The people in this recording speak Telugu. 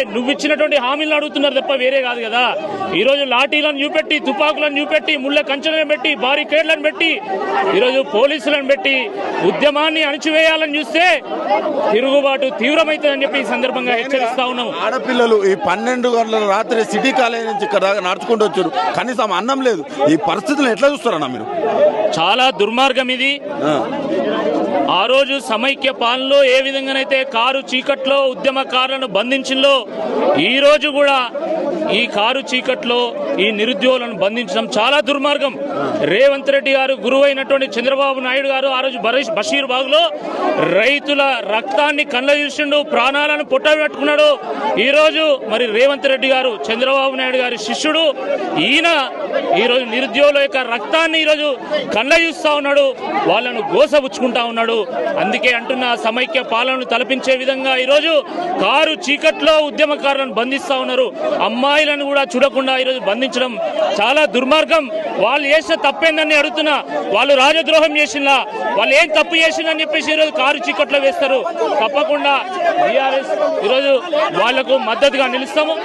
నువ్వు ఇచ్చినటువంటి హామీలను అడుగుతున్నారు తప్ప వేరే కాదు కదా. ఈ రోజు లాఠీలను చూపెట్టి తుపాకులను చూపెట్టి ముళ్ళ కంచెలను పెట్టి బారికేడ్లను పెట్టి ఈరోజు పోలీసులను పెట్టి ఉద్యమాన్ని అణిచివేయాలని చూస్తే తిరుగుబాటు తీవ్రమైతుందని చెప్పి ఈ సందర్భంగా హెచ్చరిస్తా ఉన్నాము. ఆడపిల్లలు ఈ పన్నెండు గంటల రాత్రి సిటీ కాలేజ్ నుంచి ఇక్కడ దాకా నడుచుకుంటూ వచ్చారు. కనీసం అన్నం లేదు. ఈ పరిస్థితులను ఎట్లా చూస్తారన్నా మీరు? చాలా దుర్మార్గం ఇది. ఆ. ఆ రోజు సమైక్య పాలనలో ఏ విధంగానైతే కారు చీకట్లో ఉద్యమకారులను బంధించిందో ఈ రోజు కూడా ఈ కారు చీకట్లో ఈ నిరుద్యోగులను బంధించడం చాలా దుర్మార్గం. రేవంత్ రెడ్డి గారు గురువైనటువంటి చంద్రబాబు నాయుడు గారు ఆ రోజు బరీష్ బషీర్ బాగ్లో రైతుల రక్తాన్ని కళ్ళ చూసిండు ప్రాణాలను పుట్టబెట్టుకున్నాడు ఈ రోజు మరి రేవంత్ రెడ్డి గారు చంద్రబాబు నాయుడు గారి శిష్యుడు ఈయన ఈ రోజు నిరుద్యోగుల యొక్క రక్తాన్ని ఈరోజు కళ్ళ చూస్తూ ఉన్నాడు వాళ్ళను గోసపుచ్చుకుంటా ఉన్నాడు. అందుకే అంటున్న సమైక్య పాలనను తలపించే విధంగా ఈరోజు కారు చీకట్లో ఉద్యమకారులను బంధిస్తా ఉన్నారు. అమ్మాయిలను కూడా చూడకుండా ఈరోజు బంధించడం చాలా దుర్మార్గం. వాళ్ళు చేసిన తప్పేందని అడుగుతున్నా. వాళ్ళు రాజద్రోహం చేసినా వాళ్ళు ఏం తప్పు చేసిందని చెప్పేసి ఈరోజు కారు చీకట్లో వేస్తారు. తప్పకుండా బీఆర్ఎస్ ఈరోజు వాళ్ళకు మద్దతుగా నిలుస్తాము.